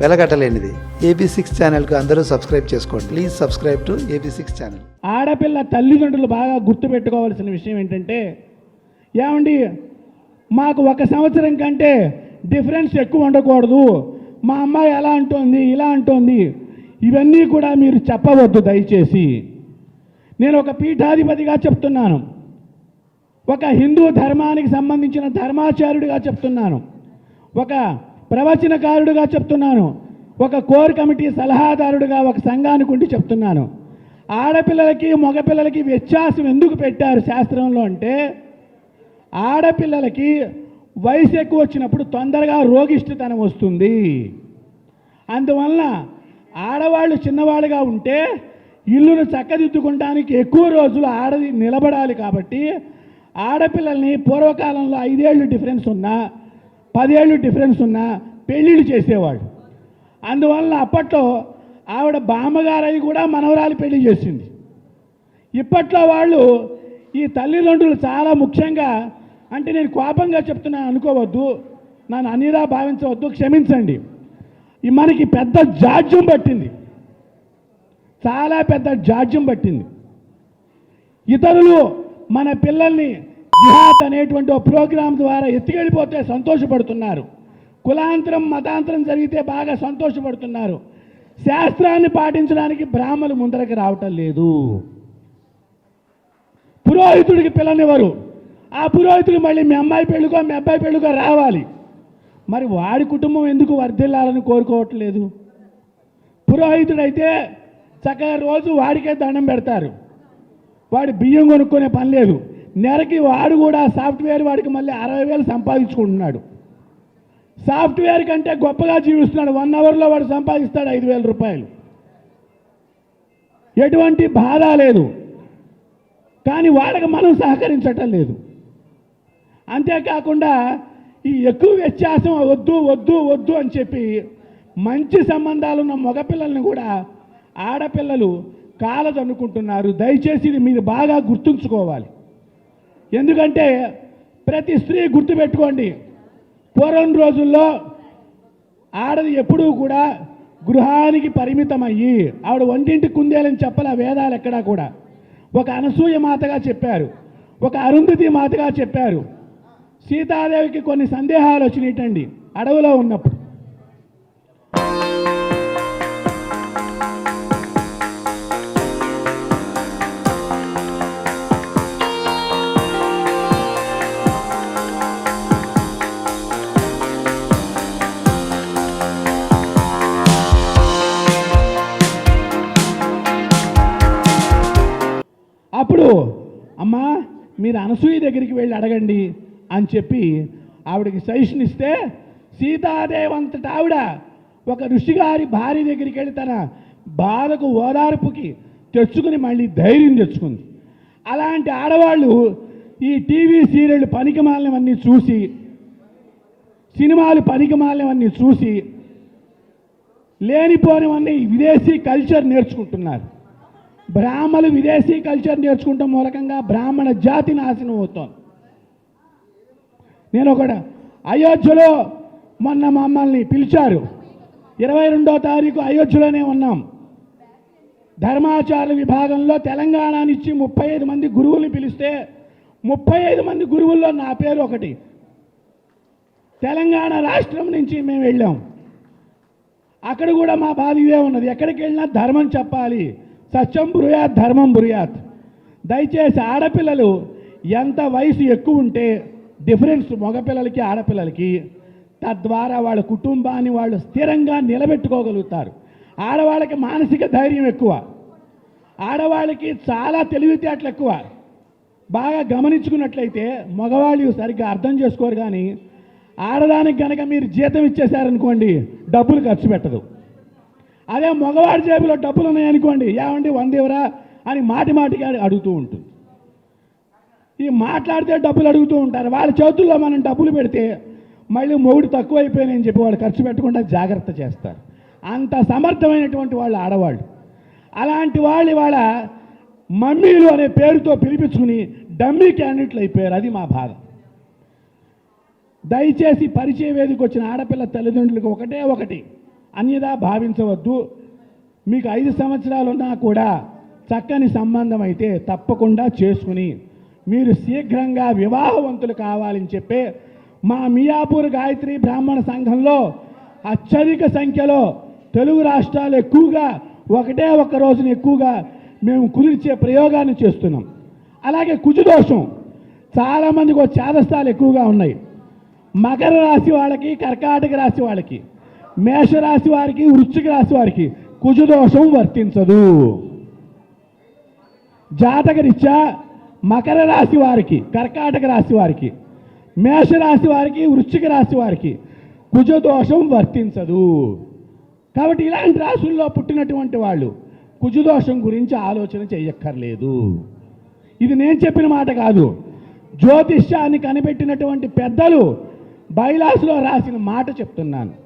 వెలగట్టలేనిది AB six ఛానల్కు అందరూ subscribe చేసుకోండి. Please subscribe to AB six channel. ఆడపిల్ల తల్లిదండ్రులు బాగా గుర్తుపెట్టుకోవాల్సిన విషయం ఏంటంటే ఏమండి మాకు ఒక సంవత్సరం కంటే డిఫరెన్స్ ఎక్కువ ఉండకూడదు. మా అమ్మాయి ఎలా అంటోంది ఇలా అంటోంది. ఇవన్నీ కూడా మీరు చెప్పవద్దు దయచేసి. నేను ఒక పీఠాధిపతిగా చెప్తున్నాను. ఒక హిందూ ధర్మానికి సంబంధించిన ధర్మాచార్యుడిగా చెప్తున్నాను. ఒక ప్రవచనకారుడుగా చెప్తున్నాను. ఒక కోర్ కమిటీ సలహాదారుడుగా ఒక సంఘానికి ఉండి చెప్తున్నాను. ఆడపిల్లలకి మగపిల్లలకి వ్యత్యాసం ఎందుకు పెట్టారు శాస్త్రంలో అంటే ఆడపిల్లలకి వయసు ఎక్కువ వచ్చినప్పుడు తొందరగా రోగిష్టితనం వస్తుంది. అందువలన ఆడవాళ్ళు చిన్నవాళ్ళుగా ఉంటే ఇల్లును చక్కదిద్దుకుంటానికి ఎక్కువ రోజులు ఆడది నిలబడాలి కాబట్టి ఆడపిల్లల్ని పూర్వకాలంలో ఐదేళ్ళు డిఫరెన్స్ ఉన్నా పదేళ్ళు డిఫరెన్స్ ఉన్న పెళ్ళిళ్ళు చేసేవాడు. అందువలన అప్పట్లో ఆవిడ బామ్మగారయ్య కూడా మనవరాలు పెళ్ళి చేసింది. ఇప్పట్లో వాళ్ళు ఈ తల్లిదండ్రులు చాలా ముఖ్యంగా అంటే నేను కోపంగా చెప్తున్నాను అనుకోవద్దు నన్ను అనిరా భావించవద్దు క్షమించండి. మనకి పెద్ద జాడ్యం పట్టింది. చాలా పెద్ద జాడ్యం పట్టింది. ఇతరులు మన పిల్లల్ని జిహాద్ అనేటువంటి ప్రోగ్రాం ద్వారా ఎత్తికెళ్ళిపోతే సంతోషపడుతున్నారు. కులాంతరం మతాంతరం జరిగితే బాగా సంతోషపడుతున్నారు. శాస్త్రాన్ని పాటించడానికి బ్రాహ్మలు ముందరకు రావటం లేదు. పురోహితుడికి పిల్లనివ్వరు. ఆ పురోహితుడు మళ్ళీ మీ అమ్మాయి పెళ్ళికో మీ అబ్బాయి పెళ్ళికో రావాలి. మరి వాడి కుటుంబం ఎందుకు వర్ధిల్లాలని కోరుకోవట్లేదు? పురోహితుడైతే చక్కగా రోజు వాడికే దండం పెడతారు. వాడి బియ్యం కొనుక్కునే పని లేదు. నెలకి వాడు కూడా సాఫ్ట్వేర్ వాడికి మళ్ళీ అరవై వేలు సంపాదించుకుంటున్నాడు. సాఫ్ట్వేర్ కంటే గొప్పగా జీవిస్తున్నాడు. వన్ అవర్లో వాడు సంపాదిస్తాడు ఐదు వేల రూపాయలు. ఎటువంటి బాధ లేదు. కానీ వాళ్ళకి మనం సహకరించటం లేదు. అంతేకాకుండా ఈ ఎక్కువ వ్యత్యాసం వద్దు వద్దు వద్దు అని చెప్పి మంచి సంబంధాలు ఉన్న మగపిల్లల్ని కూడా ఆడపిల్లలు కాలదనుకుంటున్నారు దయచేసి ఇది మీరు బాగా గుర్తుంచుకోవాలి. ఎందుకంటే ప్రతి స్త్రీ గుర్తుపెట్టుకోండి పూర్వం రోజుల్లో ఆడది ఎప్పుడూ కూడా గృహానికి పరిమితమయ్యి ఆవిడ వంటింటి కుందేలని చెప్పాల వేదాలు ఎక్కడా కూడా. ఒక అనసూయ మాతగా చెప్పారు ఒక అరుంధతి మాతగా చెప్పారు. సీతాదేవికి కొన్ని సందేహాలు వచ్చినాయిటండి అడవిలో ఉన్నప్పుడు. అప్పుడు అమ్మా మీరు అనసూయ దగ్గరికి వెళ్ళి అడగండి అని చెప్పి ఆవిడకి సజెషన్ ఇస్తే సీతాదేవంతట ఆవిడ ఒక ఋషిగారి భార్య దగ్గరికి వెళ్ళి తన బాధకు ఓదార్పుకి తెచ్చుకుని మళ్ళీ ధైర్యం తెచ్చుకుంది. అలాంటి ఆడవాళ్ళు ఈ టీవీ సీరియల్ పనికిమాలనివన్నీ చూసి సినిమాలు పనికిమాలినవన్నీ చూసి లేనిపోనివన్నీ విదేశీ కల్చర్ నేర్చుకుంటున్నారు. బ్రాహ్మలు విదేశీ కల్చర్ నేర్చుకుంటాం మూలకంగా బ్రాహ్మణ జాతి నాశనం అవుతోంది నేను ఒక అయోధ్యలో మొన్న మమ్మల్ని పిలిచారు. ఇరవై రెండో తారీఖు అయోధ్యలోనే ఉన్నాం. ధర్మాచార విభాగంలో తెలంగాణ నుంచి ముప్పై ఐదు మంది గురువుల్ని పిలిస్తే ముప్పై ఐదు మంది గురువుల్లో నా పేరు ఒకటి. తెలంగాణ రాష్ట్రం నుంచి మేము వెళ్ళాం. అక్కడ కూడా మా బాధ ఇదే ఉన్నది. ఎక్కడికి వెళ్ళినా ధర్మం చెప్పాలి. సత్యం బురుయాత్ ధర్మం బురుయాత్. దయచేసి ఆడపిల్లలు ఎంత వయసు ఎక్కువ ఉంటే డిఫరెన్స్ మగపిల్లలకి ఆడపిల్లలకి తద్వారా వాళ్ళ కుటుంబాన్ని వాళ్ళు స్థిరంగా నిలబెట్టుకోగలుగుతారు. ఆడవాళ్ళకి మానసిక ధైర్యం ఎక్కువ. ఆడవాళ్ళకి చాలా తెలివితేటలు ఎక్కువ. బాగా గమనించుకున్నట్లయితే మగవాళ్ళు సరిగ్గా అర్థం చేసుకోరు కానీ ఆడదానికి కనుక మీరు జీతం ఇచ్చేశారనుకోండి డబ్బులు ఖర్చు పెట్టదు. అదే మగవాడి జేబులో డబ్బులు ఉన్నాయనుకోండి ఏమండి వందేవరా? అని మాటి మాటికి అడుగుతూ ఉంటుంది. ఈ మాట్లాడితే డబ్బులు అడుగుతూ ఉంటారు. వాళ్ళ చేతుల్లో మనం డబ్బులు పెడితే మళ్ళీ మొగుడు తక్కువైపోయినాయని చెప్పి వాళ్ళు ఖర్చు పెట్టకుండా జాగ్రత్త చేస్తారు. అంత సమర్థమైనటువంటి వాళ్ళు ఆడవాళ్ళు. అలాంటి వాళ్ళు ఇవాళ మమ్మీలు అనే పేరుతో పిలిపించుకుని డమ్మీ క్యాండిడేట్లు అయిపోయారు. అది మా బాధ. దయచేసి పరిచయ వేదిక వచ్చిన ఆడపిల్ల తల్లిదండ్రులకు ఒకటే ఒకటి. అన్యదా భావించవద్దు. మీకు ఐదు సంవత్సరాలున్నా కూడా చక్కని సంబంధం అయితే తప్పకుండా చేసుకుని మీరు శీఘ్రంగా వివాహవంతులు కావాలని చెప్పే మా మియాపూర్ గాయత్రి బ్రాహ్మణ సంఘంలో అత్యధిక సంఖ్యలో తెలుగు రాష్ట్రాలు ఎక్కువగా ఒకటే ఒక రోజున ఎక్కువగా మేము కుదిర్చే ప్రయోగాన్ని చేస్తున్నాం. అలాగే కుజుదోషం. చాలామందికి ఒక ఎక్కువగా ఉన్నాయి. మకర రాశి వాళ్ళకి కర్కాటక రాశి వాళ్ళకి. మేషరాశి వారికి వృశ్చిక రాశి వారికి కుజదోషం వర్తించదు. జాతకరీత్యా మకర రాశి వారికి కర్కాటక రాశి వారికి మేషరాశి వారికి వృశ్చిక రాశి వారికి కుజదోషం వర్తించదు. కాబట్టి ఇలాంటి రాశుల్లో పుట్టినటువంటి వాళ్ళు కుజదోషం గురించి ఆలోచన చేయక్కర్లేదు. ఇది నేను చెప్పిన మాట కాదు. జ్యోతిష్యాన్ని కనిపెట్టినటువంటి పెద్దలు బైలాసులో రాసిన మాట చెప్తున్నాను.